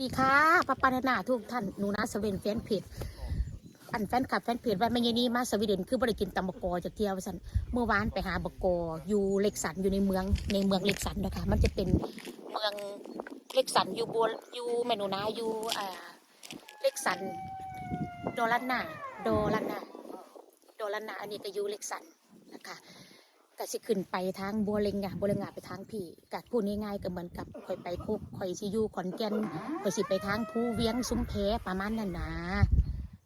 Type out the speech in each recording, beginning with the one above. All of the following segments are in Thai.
ดีค่ะปะปานานาทุกท่านหนูนะสเวนแฟนเพจอันแฟนคลับแฟนเพจว่าไม่ยนี่มาสวีเดนคือบริกินตำบกอจากเที่ยวสันเมื่อวานไปหาบกออยู่เล็กสันอยู่ในเมืองในเมืองเล็กสันนะคะมันจะเป็นเมืองเล็กสันอยู่บัวอยู่แม่หนูนะอยู่อ่าเล็กสันโดลันนาโดลันนาโดลันนาอันนี้ก็อยู่เล็กสันนะคะ ก็สิขึ้นไปทางบัวเลงอะบัวเลงอะไปทางพี่กัพูดง่ายๆก็เหมือนกับข่อยไปคุกข่อยสิอยู่ขอนแก่นข่อยสิไปทางภูเวียงซุ้มแพประมาณนั้นนะ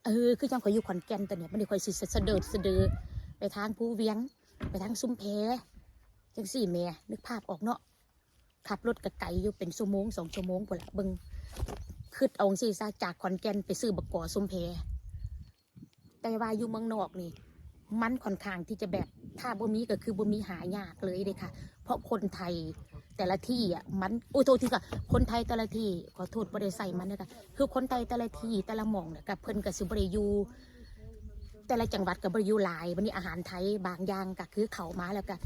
เออคือจังข่อยอยู่ขอนแก่นแต่เนี่ยมันได้ข่อยสิเสด็จเสด็จไปทางภูเวียง ไปทางซุ้มแพจังสี่แม่นึกภาพออกเนาะขับรถกระไกอยู่เป็นชั่วโมงสองชั่วโมงพุ่นละเบิ่งคืดเอาสิซะจากขอนแก่นไปซื้อบักกอซุ้มแพแต่ว่าอยู่เมืองนอกนี่ มันค่อนข้างที่จะแบบ ถ้าบ่มีก็คือบ่มีหายากเลยเด้ค่ะ เพราะคนไทยแต่ละที่อะมันโอ้โทษทีค่ะคนไทยแต่ละที่ขอโทษบ่ได้ใส่มันนะคะคือคนไทยแต่ละที่แต่ละหม่องเนี่ยกับเพิ่นก็สิบ่ได้อยู่แต่ละจังหวัดก็บ่ได้อยู่หลายวันนี้อาหารไทยบางอย่างก็คือเขามาแล้วก็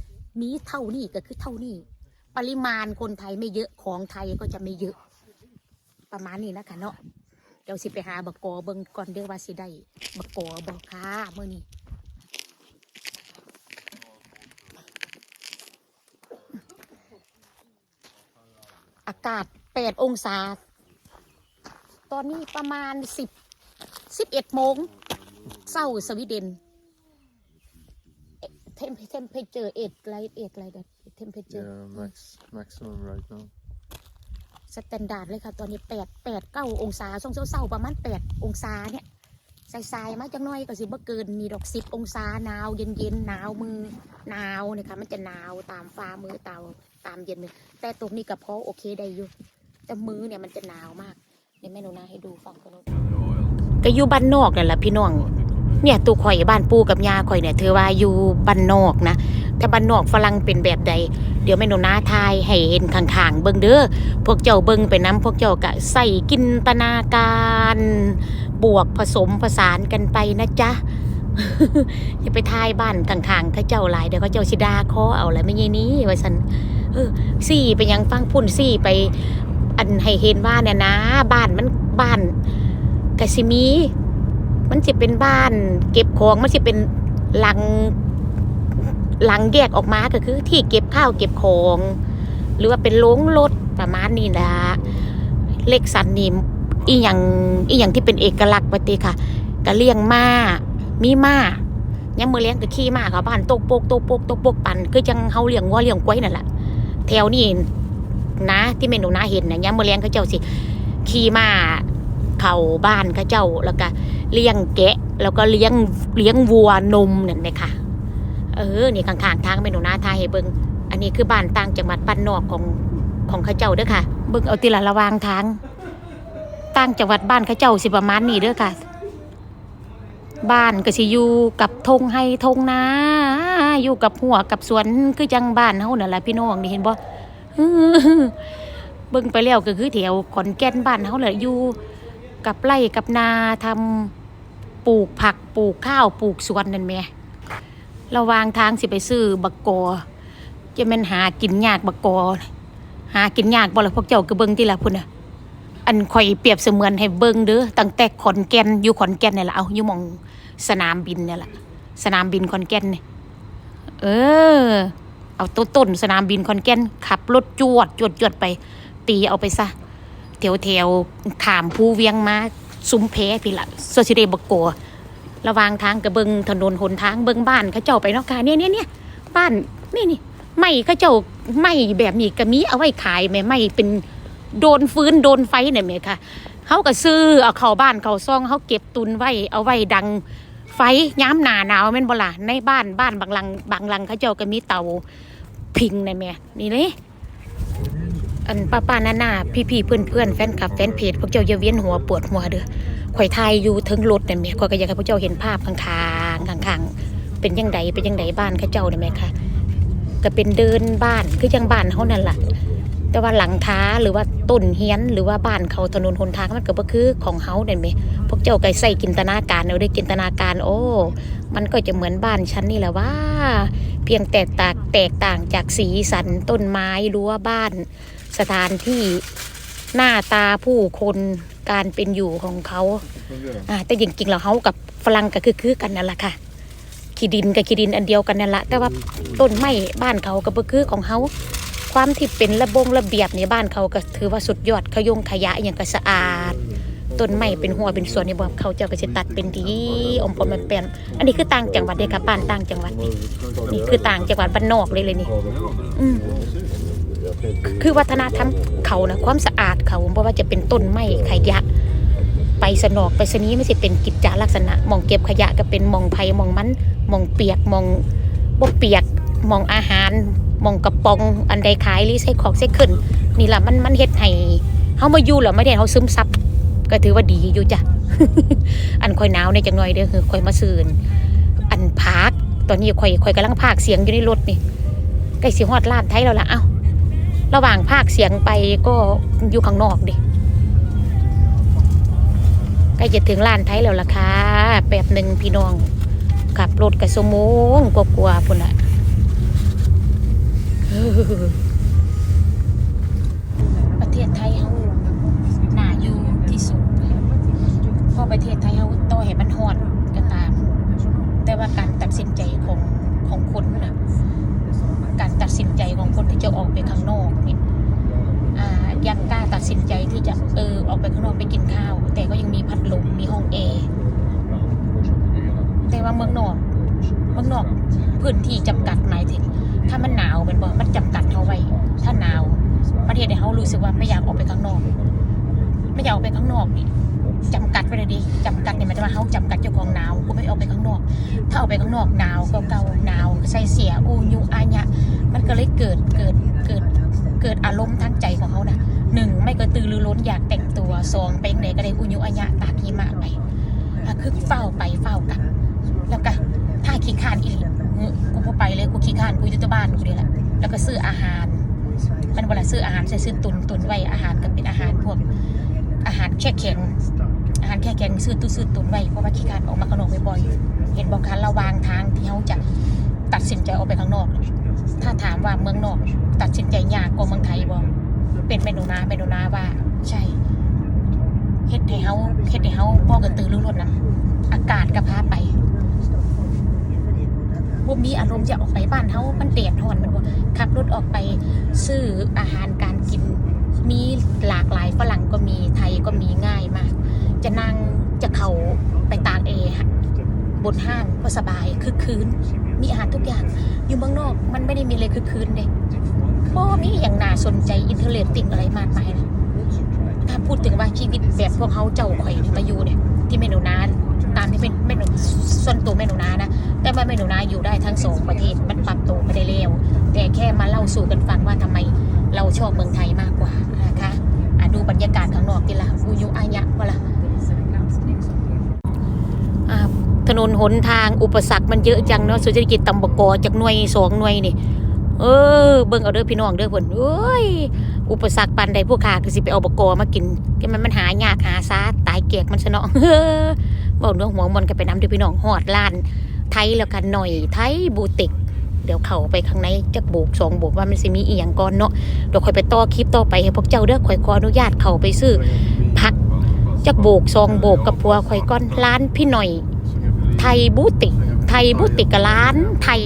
มีเท่านี้ก็คือเท่านี้ปริมาณคนไทยไม่เยอะของไทยก็จะไม่เยอะ ประมาณนี้นะคะเนาะเดี๋ยวสิไปหาบักกอเบิ่งก่อนเด้อว่าสิได้บักกอบ่ค่ะมื้อนี้ากาศ 8 องศา ตอนนี้ประมาณ 10 11โมงเศร้าสวีเดนเทมเทมเพเจอร์เอ็ดไรเอ็ดไรเด็ดเทมเพเจอร์ Yeah, max maximum right now. สแตนดาร์ดเลยค่ะ ตอนนี้ 8 8 9 องศาช่วงเศร้าๆประมาณ 8 องศาเนี่ย สายๆมาจังน้อยก็สิบ่เกินนี่ดอกสิบองศาหนาวเย็นๆหนาวมือหนาวนี่ค่ะมันจะหนาวตามฟ้ามือตามตามเย็นมือแต่ตรงนี้กับพอโอเคได้อยู่แต่มือเนี่ยมันจะหนาวมากเดี๋ยวแม่หนูนาให้ดูฟังกันก็อยู่บ้านนอกนั่นแหละพี่น้องเนี่ยตัวข่อยบ้านปูกับยาข่อยเนี่ยเธอว่าอยู่บ้านนอกนะ แต่บ้านนอกฝรั่งเป็นแบบใด เดี๋ยวแม่หนูนาทายให้เห็นข้างๆเบิ่งเด้อพวกเจ้าเบิ่งไปน้ำพวกเจ้าก็ใส่กินตนาการ บวกผสมผสานกันไปนะจ๊ะอย่าไปทายบ้านข้างๆเขาเจ้าหลายเดี๋ยวเขาเจ้าสิดาคอเอาอะไรไม่ยี่นี้ไว่าสันเออสี่ไปยังฟังพุ่นสี่ไป อันให้เห็นว่าเนี่ยนะ บ้านมันบ้านกสิมี มันจะเป็นบ้าน เก็บของมันจะเป็นหลัง หลังแยกออกมาก็คือที่เก็บข้าวเก็บของ หรือว่าเป็นโรงรถประมาณนี้นะเล็กสันนี่อีหยังอีหยังที่เป็นเอกลักษณ์ปฏิค่ะก็เลี้ยงมามีม้ายังมือเลี้ยงก็ขี่ม้าเขาบ้านโตกโปกโตกโปกโตกโปกปั่นคือจังเฮาเลี้ยงวัวเลี้ยงกล้วยนั่นแหละแถวนี้นะที่เมนูนาเห็นนะยังมือเลี้ยงเขาเจ้าสิขี่ม้าเข้าบ้านเขาเจ้าแล้วก็เลี้ยงแกะ แล้วก็เลี้ยงเลี้ยงวัวนมนั่นเลยค่ะ เออ นี่ข้างๆทางเมนูนาทายให้เบิงอันนี้คือบ้านต่างจังหวัดบ้านนอกของของเขาเจ้าเด้อค่ะ เบิงเอาทีละระวางทางต่างจังหวัดบ้านเขาเจ้าสิประมาณนี้เด้อค่ะ บ้านก็สิอยู่กับทงให้ทงนาอยู่กับหัวกับสวนคือจังบ้านเฮานั่นแหละพี่น้องนี่เห็นบ่เบิ่งไปแล้วก็คือแถวขอนแก่นบ้านเฮาแหละอยู่กับไร่กับนาทำปลูกผักปลูกข้าวปลูกสวนนั่นแม่ ระวางทางสิไปซื้อบักกอจะแม่นหากินยากบักกอหากินยากบ่ล่ะพวกเจ้าก็เบิ่งติล่ะพุ่นน่ะอันข่อยเปรียบเสมือนให้เบิ่งเด้อตั้งแต่ขอนแก่นอยู่ขอนแก่นนี่แหละเอาอยู่หมองสนามบินนี่แหละสนามบินขอนแก่นนี่เออ เอาต้นต้นสนามบินขอนแก่นขับรถจวดจวดจวดไป ตีเอาไปซะแถวแถวขามภูเวียงมาซุ้มเพพี่ละสวสิเดบกโก ระวางทางกระเบิงถนนหนทางเบิงบ้านเขาเจ้าไปเนาะค่ะเนี่ยเนี่ยเนี่ยบ้านนี่นี่ไม่เขาเจ้าไม่แบบนี้ก็มีเอาไว้ขายแม่ไม่เป็นโดนฟื้นโดนไฟเนี่ยแม่ค่ะเขาก็ซื้อเอาเข้าบ้านเข้าซองเขาเก็บตุนไว้เอาไว้ดังไฟย้ำหนาหนาวแม่นบ่ล่ะในบ้านบ้านบางหลังบางหลังเขาเจ้าก็มีเตาพิงนะแม่นี่เลยอันป้าป้าน้าหน้าพี่พี่เพื่อนเพื่อนแฟนคลับแฟนเพจพวกเจ้าอย่าเวียนหัวปวดหัวเด้อ ข่อยทายอยู่เทึงรถเนี่ยแม่ข่อยก็อยากให้พวกเจ้าเห็นภาพข้างๆข้างๆเป็นยังไงเป็นยังไงบ้านเขาเจ้าเนี่ยแม่ค่ะก็เป็นเดินบ้านคือยังบ้านเขานั่นแหละแต่ว่าหลังท้าหรือว่าต้นเฮียนหรือว่าบ้านเขาถนนหนทางมันก็บ่คือของเขาเนี่ยแม่พวกเจ้าก็ใส่จินตนาการเอาได้จินตนาการ โอ้ มันก็จะเหมือนบ้านฉันนี่แหละว่า เพียงแต่แตกแตกต่างจากสีสันต้นไม้รั้วบ้าน สถานที่หน้าตาผู้คน การเป็นอยู่ของเขาอ่าแต่จริงๆแล้วเขากับฝรั่งก็คือคือกันนั่นแหละค่ะขี้ดินกับขี้ดินอันเดียวกันนั่นแหละแต่ว่าต้นไม้บ้านเขาก็บ่คือของเขาความที่เป็นระบงระเบียบในบ้านเขาก็ถือว่าสุดยอดเขายงขยะอหย่างก็สะอาดต้นไม้เป็นหัวเป็นส่วนในบ่เขาเจ้าก็จะตัดเป็นดีอมปอมแปมอันนี้คือต่างจังหวัดเด้อค่ะบ้านต่างจังหวัดนี่นี่คือต่างจังหวัดบ้านนอกเลยเลยนี่อืม คือวัฒนธรรมเขานะความสะอาดเขาเพราะว่าจะเป็นต้นไม้ขยะ ไปสนอกไปสนี้ไม่ใช่เป็นกิจจาลักษณะมองเก็บขยะก็เป็นมองไผ่มองมันมองเปียกมองบ่เปียกมองอาหารมองกระป๋องอันใดขายรีไซเคิลไซเคิลนี่ล่ะมันมันเฮ็ดให้เฮามาอยู่แล้วไม่ได้เฮาซึมซับก็ถือว่าดีอยู่จ้ะอันค่อยหนาวในจังหน่อยเด้อคือค่อยมาซื้ออันพากตอนนี้ค่อยค่อยกำลังพากเสียงอยู่ในรถนี่ใกล้สิฮอดร้านไทยแล้วล่ะเอ้า ระหว่างพากเสียงไปก็อยู่ข้างนอกดิใกล้จะถึงลานไทยแล้วล่ะค่ะแป๊บหนึ่งพี่น้องขับรถกับสมงกกลัวๆพุ่นละประเทศไทยเขาหนาอยู่ที่สุดเพราะประเทศไทยเขาต่อให้มันฮอดก็ตาม แต่ว่าการตัดสินใจของของคนนะ การตัดสินใจของคนที่จะออกไปข้างนอกนี่อ่ายังกล้าตัดสินใจที่จะเออออกไปข้างนอกไปกินข้าว แต่ก็ยังมีพัดลมมีห้องแอร์แต่ว่าเมืองนอกเมืองนอกพื้นที่จำกัดหมายถึง ถ้ามันหนาวเป็นบ่มันจำกัดเขาไว้ ถ้าหนาวประเทศให้เขารู้สึกว่าไม่อยากออกไปข้างนอก ไม่อยากออกไปข้างนอกนี่ จำกัดไว้เลยดิจำกัดเนี่ยมันจะมาเขาจำกัดเจ้าของหนาวกูไม่ออกไปข้างนอก ถ้าออกไปข้างนอกหนาวก็เก่าหนาวใส่เสียอูยุอาญะมันก็เลยเกิดเกิดเกิดเกิดอารมณ์ทางใจของเขาน่ะหนึ่งไม่กระตือรือร้นอยากแต่งตัวสองไปไหนก็เลยอูยุอาญะตากหิมะไปคือเฝ้าไปเฝ้ากลับ แล้วก็ถ้าขี้ข้านอีหลีเออกูบ่ไปเลยกูขี้ข้านกูอยู่แต่บ้านกูนี่แหละแล้วก็ซื้ออาหาร มันเวลาซื้ออาหารใส่ซื้อตุนตุนไว้อาหารก็เป็นอาหารพวก อาหารแค่แข็ง อาหารแค่แข็งซื้อตู้ซื้อตุนไว้เพราะว่าขี้ขานออกมาข้างนอกบ่อยๆเห็นบอกคันระวางทางที่เขาจะตัดสินใจออกไปข้างนอก ถ้าถามว่าเมืองนอก ตัดสินใจยากกว่าเมืองไทยบ่เป็นเมนูนาเมนูนาว่า ใช่เฮ็ดให้เฮาเฮ็ดให้เฮาบ่กระตือรือร้นนํอากาศก็พาไปบ่มีอารมณ์จะออกไปบ้านเฮามันแดดร้อนมันบ่ขับรถออกไปซื้ออาหารการกิน มีหลากหลายฝรั่งก็มีไทยก็มีง่ายมาก จะนั่งจะเขาไปตากแอฮะบนห้างก็สบายคือคืนมีอาหารทุกอย่าง อยู่เมืองนอกมันไม่ได้มีเลยคือคืนเด้บ่มีอย่างน่าสนใจอินเทอร์เน็ตติ่งอะไรมากมายนะถ้าพูดถึงว่าชีวิตแบบพวกเขาเจ้าข่อยนิยมาอยู่เนี่ยที่เมนูนาตามที่เป็นเมนูส่วนตัวเมนูนานะ แต่ว่าเมนูนาอยู่ได้ทั้งสองประเทศมันปรับตัวไม่ได้เร็วแต่แค่มาเล่าสู่กันฟังว่าทำไมเราชอบเมืองไทย ยากาศข้างนอกดีละอูยุอายะวะละอ่าถนนหนทางอุปสรรคมันเยอะจังเนาะเศรษฐกิจตำบกอจากหน่วยสองหน่วยนี่ เออ เบิ่งเอาเด้อพี่น้องเด้อเพิ่นเอ้ย อุปสรรคปานใดพวกข้าคือสิไปเอาบกอมากินที่มันมันหายากหาซาตายแกกมันซะเนาะเฮ้อบอกเรื่องหัวมันก็ไปน้ำเด้อพี่น้องฮอดล้าน ไทยแล้วกันหน่อย ไทยบูติก เดี๋ยวเข้าไปข้างในจักโบกสองโบกว่ามันสิมีอีหยังก่อนเนาะเดี๋ยวค่อยไปต่อคลิปต่อไปให้พวกเจ้าเด้อข่อยขออนุญาตเข้าไปซื้อผักจักโบกสองโบกกับพัวข่อยก้อนร้านพี่หน่อย ไทยบูติกไทยบูติกกับร้านไทย